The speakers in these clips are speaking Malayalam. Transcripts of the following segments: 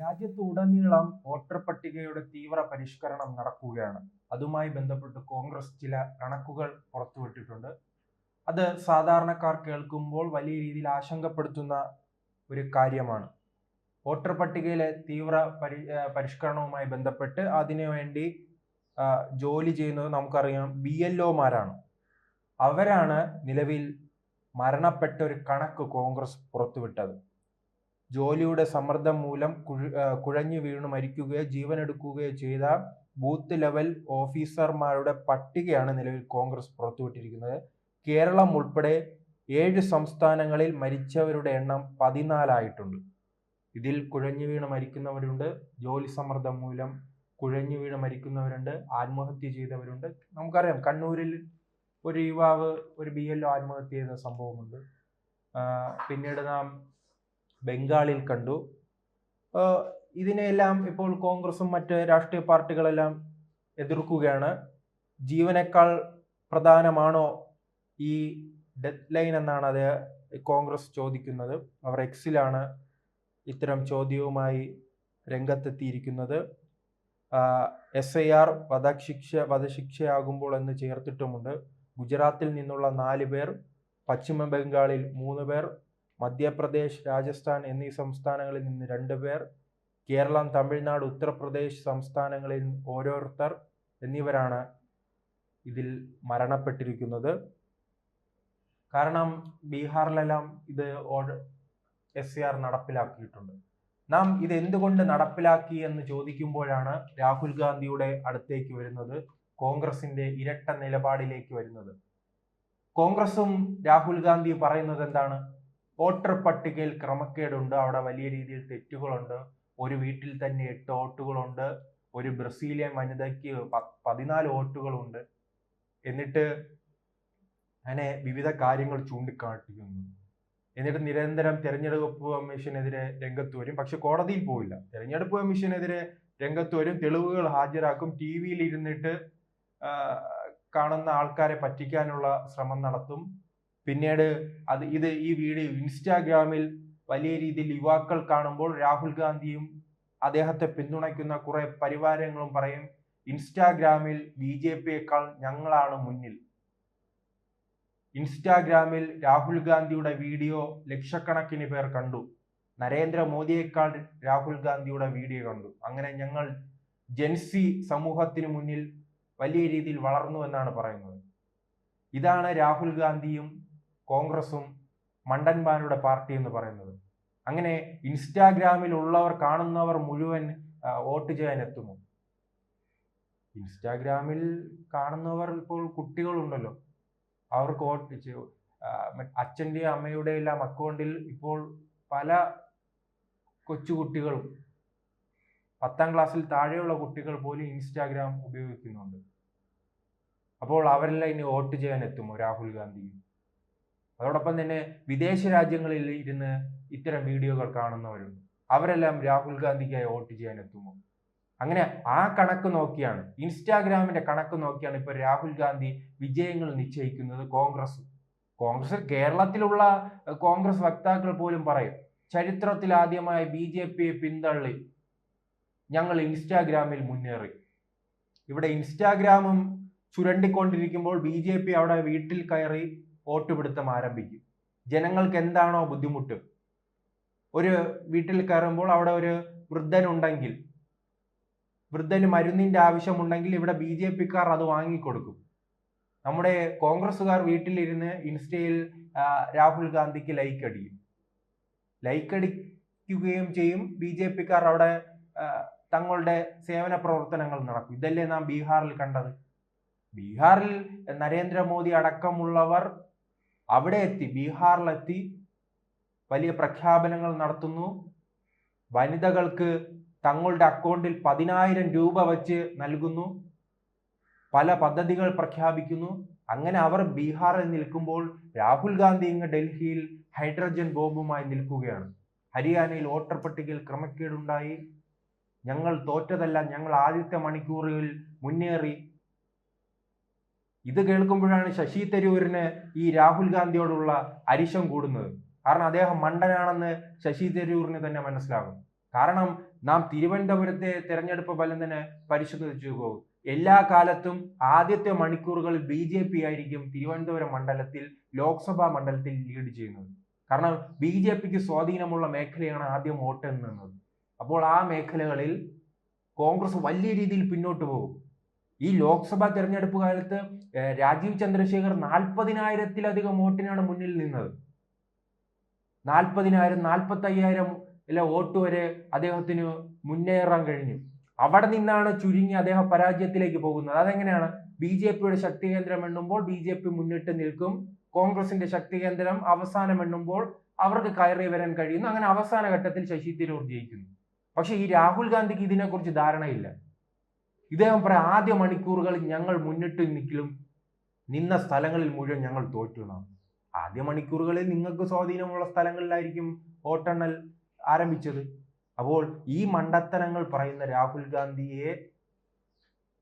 രാജ്യത്തുടനീളം വോട്ടർ പട്ടികയുടെ തീവ്ര പരിഷ്കരണം നടക്കുകയാണ്. അതുമായി ബന്ധപ്പെട്ട് കോൺഗ്രസ് ചില കണക്കുകൾ പുറത്തുവിട്ടിട്ടുണ്ട്. അത് സാധാരണക്കാർ കേൾക്കുമ്പോൾ വലിയ രീതിയിൽ ആശങ്കപ്പെടുത്തുന്ന ഒരു കാര്യമാണ്. വോട്ടർ പട്ടികയിലെ തീവ്ര പരി പരിഷ്കരണവുമായി ബന്ധപ്പെട്ട് അതിനുവേണ്ടി ജോലി ചെയ്യുന്നത് നമുക്കറിയാം ബി എൽ ഒമാരാണ്. അവരാണ് നിലവിൽ മരണപ്പെട്ട ഒരു കണക്ക് കോൺഗ്രസ് പുറത്തുവിട്ടത്. ജോലിയുടെ സമ്മർദ്ദം മൂലം കുഴഞ്ഞു വീണു മരിക്കുകയോ ജീവനെടുക്കുകയോ ചെയ്ത ബൂത്ത് ലെവൽ ഓഫീസർമാരുടെ പട്ടികയാണ് നിലവിൽ കോൺഗ്രസ് പുറത്തുവിട്ടിരിക്കുന്നത്. കേരളം ഉൾപ്പെടെ ഏഴ് സംസ്ഥാനങ്ങളിൽ മരിച്ചവരുടെ എണ്ണം പതിനാലായിട്ടുണ്ട്. ഇതിൽ കുഴഞ്ഞു വീണ് മരിക്കുന്നവരുണ്ട് ജോലി സമ്മർദ്ദം മൂലം കുഴഞ്ഞു വീണ് മരിക്കുന്നവരുണ്ട് ആത്മഹത്യ ചെയ്തവരുണ്ട്. നമുക്കറിയാം കണ്ണൂരിൽ ഒരു യുവാവ് ഒരു ബി എൽ ആത്മഹത്യ ചെയ്ത സംഭവമുണ്ട്. പിന്നീട് നാം ബംഗാളിൽ കണ്ടു. ഇതിനെല്ലാം ഇപ്പോൾ കോൺഗ്രസും മറ്റ് രാഷ്ട്രീയ പാർട്ടികളെല്ലാം എതിർക്കുകയാണ്. ജീവനേക്കാൾ പ്രധാനമാണോ ഈ ഡെഡ് ലൈൻ എന്നാണ് അത് കോൺഗ്രസ് ചോദിക്കുന്നത്. അവർ എക്സിലാണ് ഇത്തരം ചോദ്യവുമായി രംഗത്തെത്തിയിരിക്കുന്നത്. എസ് ഐ ആർ വധശിക്ഷ വധശിക്ഷയാകുമ്പോൾ എന്ന് ചേർത്തിട്ടുമുണ്ട്. ഗുജറാത്തിൽ നിന്നുള്ള നാല് പേർ പശ്ചിമ ബംഗാളിൽ മൂന്ന് പേർ മധ്യപ്രദേശ് രാജസ്ഥാൻ എന്നീ സംസ്ഥാനങ്ങളിൽ നിന്ന് രണ്ടുപേർ കേരളം തമിഴ്നാട് ഉത്തർപ്രദേശ് സംസ്ഥാനങ്ങളിൽ ഓരോരുത്തർ എന്നിവരാണ് ഇതിൽ മരണപ്പെട്ടിരിക്കുന്നത്. കാരണം ബീഹാറിലെല്ലാം ഇത് എസ് സി ആർ നടപ്പിലാക്കിയിട്ടുണ്ട്. നാം ഇത് എന്തുകൊണ്ട് നടപ്പിലാക്കി എന്ന് ചോദിക്കുമ്പോഴാണ് രാഹുൽ ഗാന്ധിയുടെ അടുത്തേക്ക് വരുന്നത് കോൺഗ്രസിന്റെ ഇരട്ട നിലപാടിലേക്ക് വരുന്നത്. കോൺഗ്രസും രാഹുൽ ഗാന്ധി പറയുന്നത് എന്താണ്? വോട്ടർ പട്ടികയിൽ ക്രമക്കേടുണ്ട്. അവിടെ വലിയ രീതിയിൽ തെറ്റുകളുണ്ട്. ഒരു വീട്ടിൽ തന്നെ എട്ട് വോട്ടുകളുണ്ട്. ഒരു ബ്രസീലിയൻ വനിതയ്ക്ക് പതിനാല് വോട്ടുകളുണ്ട്. എന്നിട്ട് അങ്ങനെ വിവിധ കാര്യങ്ങൾ ചൂണ്ടിക്കാട്ടിക്കുന്നു. എന്നിട്ട് നിരന്തരം തെരഞ്ഞെടുപ്പ് കമ്മീഷനെതിരെ രംഗത്ത് വരും. പക്ഷെ കോടതിയിൽ പോവില്ല. തെരഞ്ഞെടുപ്പ് കമ്മീഷനെതിരെ രംഗത്ത് വരും. തെളിവുകൾ ഹാജരാക്കും. ടി വിയിൽ ഇരുന്നിട്ട് കാണുന്ന ആൾക്കാരെ പറ്റിക്കാനുള്ള ശ്രമം നടത്തും. പിന്നീട് അത് ഇത് ഈ വീഡിയോ ഇൻസ്റ്റാഗ്രാമിൽ വലിയ രീതിയിൽ യുവാക്കൾ കാണുമ്പോൾ രാഹുൽ ഗാന്ധിയും അദ്ദേഹത്തെ പിന്തുണയ്ക്കുന്ന കുറെ പരിവാരങ്ങളും പറയും ഇൻസ്റ്റാഗ്രാമിൽ ബി ജെ പിയേക്കാൾ ഞങ്ങളാണ് മുന്നിൽ. ഇൻസ്റ്റാഗ്രാമിൽ രാഹുൽ ഗാന്ധിയുടെ വീഡിയോ ലക്ഷക്കണക്കിന് പേർ കണ്ടു. നരേന്ദ്രമോദിയേക്കാൾ രാഹുൽ ഗാന്ധിയുടെ വീഡിയോ കണ്ടു. അങ്ങനെ ഞങ്ങൾ ജെൻസി സമൂഹത്തിന് മുന്നിൽ വലിയ രീതിയിൽ വളർന്നു എന്നാണ് പറയുന്നത്. ഇതാണ് രാഹുൽ ഗാന്ധിയും കോൺഗ്രസും മണ്ടന്മാരുടെ പാർട്ടി എന്ന് പറയുന്നത്. അങ്ങനെ ഇൻസ്റ്റാഗ്രാമിൽ ഉള്ളവർ കാണുന്നവർ മുഴുവൻ വോട്ട് ചെയ്യാൻ എത്തുമോ ഇൻസ്റ്റാഗ്രാമിൽ കാണുന്നവർ ഇപ്പോൾ കുട്ടികളുണ്ടല്ലോ. അവർക്ക് വോട്ട് അച്ഛന്റെയും അമ്മയുടെ എല്ലാം അക്കൗണ്ടിൽ ഇപ്പോൾ പല കൊച്ചുകുട്ടികളും പത്താം ക്ലാസ്സിൽ താഴെയുള്ള കുട്ടികൾ പോലും ഇൻസ്റ്റാഗ്രാം ഉപയോഗിക്കുന്നുണ്ട്. അപ്പോൾ അവരെല്ലാം ഇനി വോട്ട് ചെയ്യാൻ എത്തുമോ രാഹുൽ ഗാന്ധി അതോടൊപ്പം തന്നെ വിദേശ രാജ്യങ്ങളിൽ ഇരുന്ന് ഇത്തരം വീഡിയോകൾ കാണുന്നവരുണ്ട് അവരെല്ലാം രാഹുൽ ഗാന്ധിക്കായി വോട്ട് ചെയ്യാൻ എത്തുമോ? അങ്ങനെ ആ കണക്ക് നോക്കിയാണ് ഇൻസ്റ്റാഗ്രാമിന്റെ കണക്ക് നോക്കിയാണ് ഇപ്പൊ രാഹുൽ ഗാന്ധി വിജയങ്ങൾ നിശ്ചയിക്കുന്നത് കോൺഗ്രസ്. കോൺഗ്രസ് കേരളത്തിലുള്ള കോൺഗ്രസ് വക്താക്കൾ പോലും പറയും ചരിത്രത്തിൽ ആദ്യമായി ബി ജെ പിയെ പിന്തള്ളി ഞങ്ങൾ ഇൻസ്റ്റാഗ്രാമിൽ മുന്നേറി. ഇവിടെ ഇൻസ്റ്റാഗ്രാമും ചുരണ്ടിക്കൊണ്ടിരിക്കുമ്പോൾ ബി ജെ പി അവിടെ വീട്ടിൽ കയറി വോട്ട് പിടുത്തം ആരംഭിക്കും. ജനങ്ങൾക്ക് എന്താണോ ബുദ്ധിമുട്ട്? ഒരു വീട്ടിൽ കയറുമ്പോൾ അവിടെ ഒരു വൃദ്ധനുണ്ടെങ്കിൽ വൃദ്ധന് മരുന്നിന്റെ ആവശ്യമുണ്ടെങ്കിൽ ഇവിടെ ബി ജെ പിക്കാർ അത് വാങ്ങിക്കൊടുക്കും. നമ്മുടെ കോൺഗ്രസ്സുകാർ വീട്ടിലിരുന്ന് ഇൻസ്റ്റയിൽ രാഹുൽ ഗാന്ധിക്ക് ലൈക്ക് അടിക്കും ലൈക്ക് അടിക്കുകയും ചെയ്യും. ബി ജെ പിക്കാർ അവിടെ തങ്ങളുടെ സേവന പ്രവർത്തനങ്ങൾ നടക്കും. ഇതല്ലേ നാം ബീഹാറിൽ കണ്ടത്? ബീഹാറിൽ നരേന്ദ്രമോദി അടക്കമുള്ളവർ അവിടെ എത്തി ബീഹാറിലെത്തി വലിയ പ്രഖ്യാപനങ്ങൾ നടത്തുന്നു. വനിതകൾക്ക് തങ്ങളുടെ അക്കൗണ്ടിൽ പതിനായിരം രൂപ വച്ച് നൽകുന്നു. പല പദ്ധതികൾ പ്രഖ്യാപിക്കുന്നു. അങ്ങനെ അവർ ബീഹാറിൽ നിൽക്കുമ്പോൾ രാഹുൽ ഗാന്ധി ഇങ്ങ് ഡൽഹിയിൽ ഹൈഡ്രജൻ ബോംബുമായി നിൽക്കുകയാണ്. ഹരിയാനയിൽ വോട്ടർ പട്ടികയിൽ ക്രമക്കേടുണ്ടായി. ഞങ്ങൾ തോറ്റതല്ല ഞങ്ങൾ ആദ്യത്തെ മണിക്കൂറുകളിൽ മുന്നേറി ഇത് കേൾക്കുമ്പോഴാണ് ശശി തരൂരിന് ഈ രാഹുൽ ഗാന്ധിയോടുള്ള അരിശം കൂടുന്നത്. കാരണം അദ്ദേഹം മണ്ടനാണെന്ന് ശശി തരൂരിന് തന്നെ മനസ്സിലാകും. കാരണം നാം തിരുവനന്തപുരത്തെ തെരഞ്ഞെടുപ്പ് ഫലം തന്നെ പരിശോധിച്ചു പോകും എല്ലാ കാലത്തും ആദ്യത്തെ മണിക്കൂറുകളിൽ ബി ജെ പി ആയിരിക്കും തിരുവനന്തപുരം മണ്ഡലത്തിൽ ലോക്സഭാ മണ്ഡലത്തിൽ ലീഡ് ചെയ്യുന്നത്. കാരണം ബി ജെ പിക്ക് സ്വാധീനമുള്ള മേഖലയാണ് ആദ്യം വോട്ട് എണ്ണുന്നത് അപ്പോൾ ആ മേഖലകളിൽ കോൺഗ്രസ് വലിയ രീതിയിൽ പിന്നോട്ട് പോകും. ഈ ലോക്സഭാ തെരഞ്ഞെടുപ്പ് കാലത്ത് രാജീവ് ചന്ദ്രശേഖർ നാൽപ്പതിനായിരത്തിലധികം വോട്ടിനാണ് മുന്നിൽ നിന്നത്. നാൽപ്പതിനായിരം നാൽപ്പത്തി അയ്യായിരം അല്ലെ വോട്ട് വരെ അദ്ദേഹത്തിന് മുന്നേറാൻ കഴിഞ്ഞു. അവിടെ നിന്നാണ് ചുരുങ്ങി അദ്ദേഹം പരാജയത്തിലേക്ക് പോകുന്നത്. അതെങ്ങനെയാണ്? ബി ജെ പിയുടെ ശക്തി കേന്ദ്രം എണ്ണുമ്പോൾ ബി ജെ പി മുന്നിട്ട് നിൽക്കും. കോൺഗ്രസിന്റെ ശക്തി കേന്ദ്രം അവസാനം എണ്ണുമ്പോൾ അവർക്ക് കയറി വരാൻ കഴിയുന്നു. അങ്ങനെ അവസാന ഘട്ടത്തിൽ ശശി തരൂർ ജയിക്കുന്നു. പക്ഷെ ഈ രാഹുൽ ഗാന്ധിക്ക് ഇതിനെക്കുറിച്ച് ധാരണയില്ല. ഇദ്ദേഹം പറയാം ആദ്യ മണിക്കൂറുകൾ ഞങ്ങൾ മുന്നിട്ട് നിൽക്കലും നിന്ന സ്ഥലങ്ങളിൽ മുഴുവൻ ഞങ്ങൾ തോറ്റു എന്നാണ് ആദ്യ മണിക്കൂറുകളിൽ നിങ്ങൾക്ക് സ്വാധീനമുള്ള സ്ഥലങ്ങളിലായിരിക്കും വോട്ടെണ്ണൽ ആരംഭിച്ചത്. അപ്പോൾ ഈ മണ്ടത്തരങ്ങൾ പറയുന്ന രാഹുൽ ഗാന്ധിയെ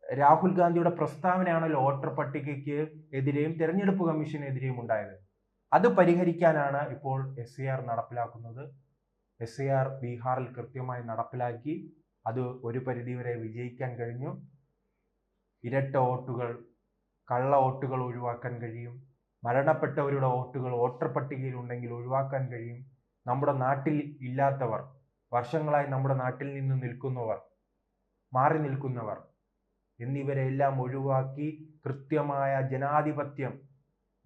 രാഹുൽ ഗാന്ധിയുടെ പ്രസ്താവനയാണല്ലോ വോട്ടർ പട്ടികയ്ക്ക് എതിരെയും തെരഞ്ഞെടുപ്പ് കമ്മീഷനെതിരെയും ഉണ്ടായത്. അത് പരിഹരിക്കാനാണ് ഇപ്പോൾ എസ് നടപ്പിലാക്കുന്നത്. എസ് ബീഹാറിൽ കൃത്യമായി നടപ്പിലാക്കി. അത് ഒരു പരിധിവരെ വിജയിക്കാൻ കഴിഞ്ഞു. ഇരട്ട വോട്ടുകൾ കള്ള വോട്ടുകൾ ഒഴിവാക്കാൻ കഴിയും. മരണപ്പെട്ടവരുടെ വോട്ടുകൾ വോട്ടർ പട്ടികയിൽ ഉണ്ടെങ്കിൽ ഒഴിവാക്കാൻ കഴിയും. നമ്മുടെ നാട്ടിൽ ഇല്ലാത്തവർ വർഷങ്ങളായി നമ്മുടെ നാട്ടിൽ നിന്ന് നിൽക്കുന്നവർ മാറി നിൽക്കുന്നവർ എന്നിവരെല്ലാം ഒഴിവാക്കി കൃത്യമായ ജനാധിപത്യം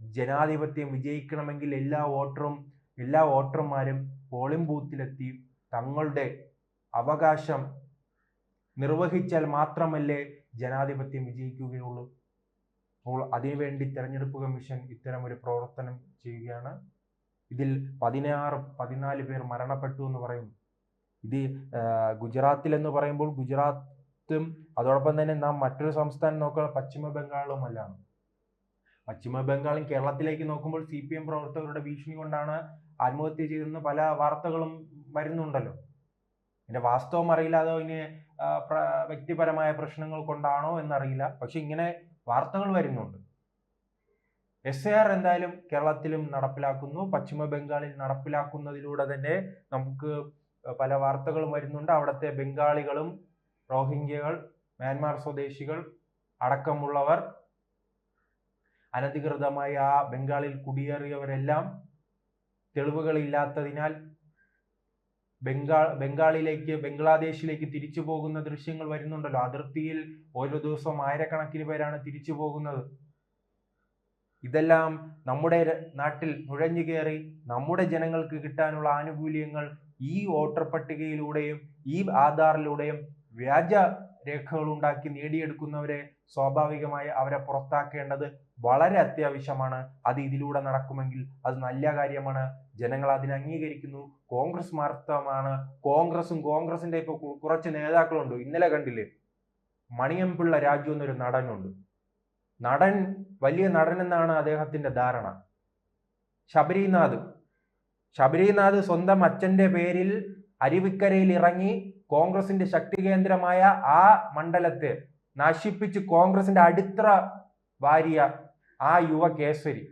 ജനാധിപത്യം വിജയിക്കണമെങ്കിൽ എല്ലാ വോട്ടറും എല്ലാ വോട്ടർമാരും പോളിംഗ് ബൂത്തിലെത്തി തങ്ങളുടെ അവകാശം നിർവഹിച്ചാൽ മാത്രമല്ലേ ജനാധിപത്യം വിജയിക്കുകയുള്ളൂ. അപ്പോൾ അതിനുവേണ്ടി തെരഞ്ഞെടുപ്പ് കമ്മീഷൻ ഇത്തരം ഒരു പ്രവർത്തനം ചെയ്യുകയാണ്. ഇതിൽ പതിനാറ് പതിനാല് പേർ മരണപ്പെട്ടു എന്ന് പറയുന്നു ഇത് ഗുജറാത്തിൽ എന്ന് പറയുമ്പോൾ ഗുജറാത്തും അതോടൊപ്പം തന്നെ നാം മറ്റൊരു സംസ്ഥാനം നോക്കുക പശ്ചിമ ബംഗാളുമല്ലാണ് പശ്ചിമ ബംഗാളും കേരളത്തിലേക്ക് നോക്കുമ്പോൾ സി പി എം പ്രവർത്തകരുടെ ഭീഷണി കൊണ്ടാണ് ആത്മഹത്യ ചെയ്തെന്ന് പല വാർത്തകളും വരുന്നുണ്ടല്ലോ. ഇതിന്റെ വാസ്തവം അറിയില്ല അതോ ഇനി വ്യക്തിപരമായ പ്രശ്നങ്ങൾ കൊണ്ടാണോ എന്നറിയില്ല. പക്ഷെ ഇങ്ങനെ വാർത്തകൾ വരുന്നുണ്ട്. എസ് എ ആർ എന്തായാലും കേരളത്തിലും നടപ്പിലാക്കുന്നു. പശ്ചിമ ബംഗാളിൽ നടപ്പിലാക്കുന്നതിലൂടെ തന്നെ നമുക്ക് പല വാർത്തകളും വരുന്നുണ്ട്. അവിടുത്തെ ബംഗാളികളും റോഹിംഗ്യകൾ മ്യാൻമാർ സ്വദേശികൾ അടക്കമുള്ളവർ അനധികൃതമായി ആ ബംഗാളിൽ കുടിയേറിയവരെല്ലാം തെളിവുകളില്ലാത്തതിനാൽ ബംഗാൾ ബംഗാളിലേക്ക് ബംഗ്ലാദേശിലേക്ക് തിരിച്ചു പോകുന്ന ദൃശ്യങ്ങൾ വരുന്നുണ്ടല്ലോ. അതിർത്തിയിൽ ഓരോ ദിവസവും ആയിരക്കണക്കിന് പേരാണ് തിരിച്ചു പോകുന്നത്. ഇതെല്ലാം നമ്മുടെ നാട്ടിൽ നുഴഞ്ഞു കയറി നമ്മുടെ ജനങ്ങൾക്ക് കിട്ടാനുള്ള ആനുകൂല്യങ്ങൾ ഈ വോട്ടർ പട്ടികയിലൂടെയും ഈ ആധാറിലൂടെയും വ്യാജ രേഖകൾ ഉണ്ടാക്കി നേടിയെടുക്കുന്നവരെ സ്വാഭാവികമായി അവരെ പുറത്താക്കേണ്ടത് വളരെ അത്യാവശ്യമാണ്. അത് ഇതിലൂടെ നടക്കുമെങ്കിൽ അത് നല്ല കാര്യമാണ്. ജനങ്ങൾ അതിനെ അംഗീകരിക്കുന്നു. കോൺഗ്രസ് മാർത്തമാണ് കോൺഗ്രസും കോൺഗ്രസിന്റെ ഇപ്പൊ കുറച്ച് നേതാക്കളുണ്ട്. ഇന്നലെ കണ്ടില്ലേ? മണിയമ്പിള്ള രാജു എന്നൊരു നടനുണ്ട്. നടൻ വലിയ നടൻ എന്നാണ് അദ്ദേഹത്തിന്റെ ധാരണ. ശബരിനാഥ്. ശബരിനാഥ് സ്വന്തം അച്ഛന്റെ പേരിൽ അരുവിക്കരയിൽ ഇറങ്ങി കോൺഗ്രസിന്റെ ശക്തി കേന്ദ്രമായ ആ മണ്ഡലത്തെ നശിപ്പിച്ച് കോൺഗ്രസിന്റെ അടിത്തറ വാരിയ ആ യുവ കേസരി.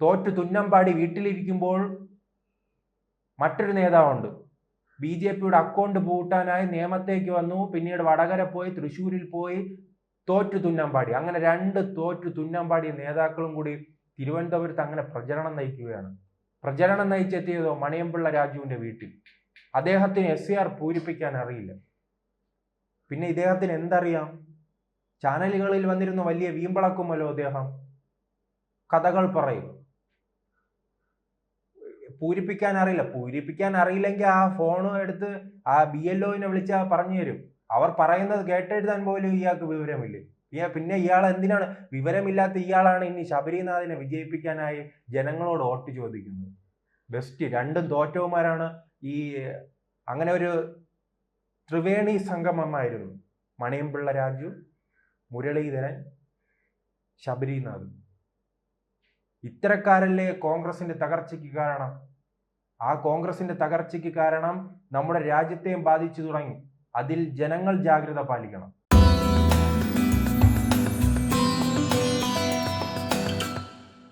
തോറ്റു തുന്നമ്പാടി വീട്ടിലിരിക്കുമ്പോൾ മറ്റൊരു നേതാവുണ്ട്. ബി ജെ പിയുടെ അക്കൗണ്ട് പൂട്ടാനായി നിയമത്തേക്ക് വന്നു. പിന്നീട് വടകര പോയി തൃശ്ശൂരിൽ പോയി. തോറ്റു തുന്നമ്പാടി. അങ്ങനെ രണ്ട് തോറ്റു തുന്നമ്പാടി നേതാക്കളും കൂടി തിരുവനന്തപുരത്ത് അങ്ങനെ പ്രചരണം നയിക്കുകയാണ്. പ്രചരണം നയിച്ചെത്തിയതോ മണിയമ്പിള്ള രാജുവിന്റെ വീട്ടിൽ. അദ്ദേഹത്തിന് എസ് സി ആർ പൂരിപ്പിക്കാൻ അറിയില്ല. പിന്നെ ഇദ്ദേഹത്തിന് എന്തറിയാം? ചാനലുകളിൽ വന്നിരുന്ന വലിയ വീമ്പളക്കുമല്ലോ അദ്ദേഹം. കഥകൾ പറയും. പൂരിപ്പിക്കാൻ അറിയില്ല. പൂരിപ്പിക്കാൻ അറിയില്ലെങ്കിൽ ആ ഫോൺ എടുത്ത് ആ ബി എൽ ഒവിനെ പറഞ്ഞു തരും അവർ പറയുന്നത് കേട്ടെഴുതാൻ പോലും ഇയാൾക്ക് വിവരമില്ലേ? പിന്നെ ഇയാൾ എന്തിനാണ്? വിവരമില്ലാത്ത ഇയാളാണ് ഇനി ശബരിനാഥിനെ വിജയിപ്പിക്കാനായി ജനങ്ങളോട് വോട്ട് ചോദിക്കുന്നത്. ബെസ്റ്റ് രണ്ടും തോറ്റവുമാരാണ് ഈ അങ്ങനെ ഒരു ത്രിവേണി സംഗമമായിരുന്നു. മണിയമ്പിള്ള രാജു മുരളീധരൻ ശബരിനാഥ്. ഇത്തരക്കാരല്ലേ കോൺഗ്രസിന്റെ തകർച്ചയ്ക്ക് കാരണം? ആ കോൺഗ്രസിന്റെ തകർച്ചയ്ക്ക് കാരണം നമ്മുടെ രാജ്യത്തെയും ബാധിച്ചു തുടങ്ങി. അതിൽ ജനങ്ങൾ ജാഗ്രത പാലിക്കണം.